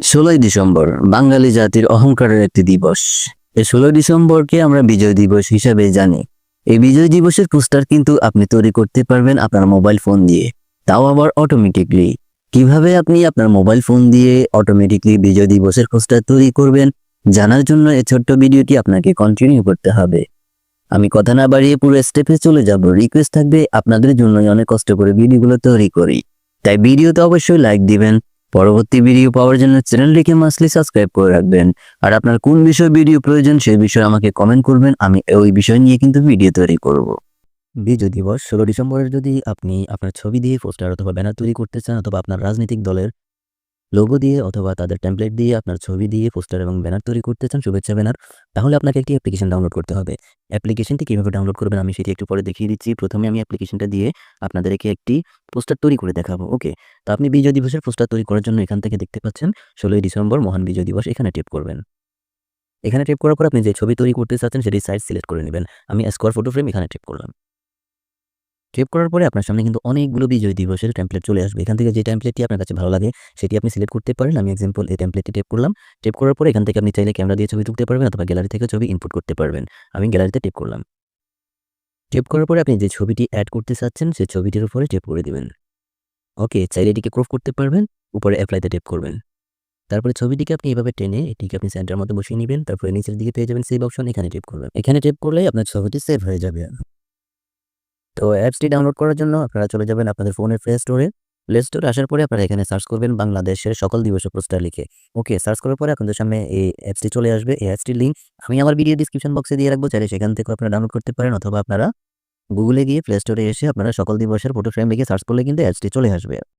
ষোলোই ডিসেম্বর, বাঙালি জাতির অহংকারের একটি দিবস। এই ষোলোই ডিসেম্বরকে আমরা বিজয় দিবস হিসাবে জানি। এই বিজয় দিবসের পোস্টার কিন্তু আপনি তৈরি করতে পারবেন আপনার মোবাইল ফোন দিয়ে। তাও আবার অটোমেটিকলি কীভাবে আপনি আপনার মোবাইল ফোন দিয়ে অটোমেটিকলি বিজয় দিবসের পোস্টার তৈরি করবেন, জানার জন্য এই ছোট্ট ভিডিওটি আপনাকে কন্টিনিউ করতে হবে। আমি কথা না বাড়িয়ে পুরো স্টেপে চলে যাব। রিকোয়েস্ট থাকবে, আপনাদের জন্য অনেক কষ্ট করে ভিডিওগুলো তৈরি করি। তাই ভিডিওতে অবশ্যই লাইক দিবেন পরবর্তী ভিডিও পাওয়ার জন্য চ্যানেলটিকে মাসলি সাবস্ক্রাইব করে রাখবেন। আর আপনার কোন বিষয় ভিডিও প্রয়োজন, সেই বিষয়ে আমাকে কমেন্ট করবেন, আমি ওই বিষয় নিয়ে কিন্তু ভিডিও তৈরি করব। বিজয় দিবস, ষোলো ডিসেম্বরের যদি আপনি আপনার ছবি দিয়ে পোস্টার অথবা ব্যানার তৈরি করতে চান, অথবা আপনার রাজনৈতিক দলের লোগো দিয়ে অথবা তাদের টেমপ্লেট দিয়ে আপনার ছবি দিয়ে পোস্টার এবং ব্যানার তৈরি করতে চান, শুভেচ্ছা ব্যানার তাহলে আপনাকে একটি অ্যাপ্লিকেশন ডাউনলোড করতে হবে। অ্যাপ্লিকেশনটি কীভাবে ডাউনলোড করবেন আমি সেটি একটু পরে দেখিয়ে দিচ্ছি। প্রথমে আমি অ্যাপ্লিকেশনটা দিয়ে আপনাদেরকে একটি পোস্টার তৈরি করে দেখাবো ওকে তো আপনি বিজয় দিবসের পোস্টার তৈরি করার জন্য এখান থেকে দেখতে পাচ্ছেন, ষোলোই ডিসেম্বর মহান বিজয় দিবস, এখানে টেপ করবেন। এখানে টেপ করার পর আপনি যে ছবি তৈরি করতে চাচ্ছেন, সেটি সাইজ সিলেক্ট করে নেবেন। আমি স্কোয়ার ফটো ফ্রেম এখানে টেপ করলাম। টেপ করার পরে আপনার সামনে কিন্তু অনেকগুলো বিজয় দিবসের টেমপ্লেট চলে আসবে। এখান থেকে যে টেমপ্লেটটি আপনার কাছে ভালো লাগে, সেটি আপনি সিলেক্ট করতে পারেন। আমি এক্সাম্পল এই টেমপ্লেটটি টেপ করলাম। টেপ করার পরে এখান থেকে আপনি চাইলে ক্যামেরা দিয়ে ছবি তুলতে পারবেন অথবা গ্যালারি থেকে ছবি ইনপুট করতে পারবেন। আমি গ্যালারিতে টেপ করলাম। টেপ করার পরে আপনি যে ছবিটি অ্যাড করতে চাচ্ছেন, সেই ছবিটির উপরে টেপ করে দিবেন। ওকে চাইলে এটিকে ক্রপ করতে পারবেন, উপরে অ্যাপ্লাইতে টেপ করবেন। তারপরে ছবিটিকে আপনি এভাবে টেনে এটিকে আপনি সেন্টার মধ্যে বসিয়ে নেবেন। তারপরে নিচের দিকে পেয়ে যাবেন সেভ অপশন এখানে টেপ করবেন। এখানে টেপ করলে আপনার ছবিটি সেভ হয়ে যাবে। তো অ্যাপসটি ডাউনলোড করার জন্য আপনারা চলে যাবেন আপনাদের ফোনের প্লে স্টোরে। প্লে স্টোরে আসার পরে আপনারা এখানে সার্চ করবেন বাংলাদেশের সকল দিবস পোস্টার লিখে। ওকে, সার্চ করার পরে আপনাদের সামনে এই অ্যাপসটি চলে আসবে। এই অ্যাপসটির লিঙ্ক আমি আমার ভিডিও ডিসক্রিপশন বক্সে দিয়ে রাখব। চাইলে সেখান থেকে আপনারা ডাউনলোড করতে পারেন অথবা আপনারা গুগলে গিয়ে প্লে স্টোরে এসে আপনারা সকল দিবসের ফটো ফ্রেম লিখে সার্চ করলে কিন্তু অ্যাপসটি চলে আসবে।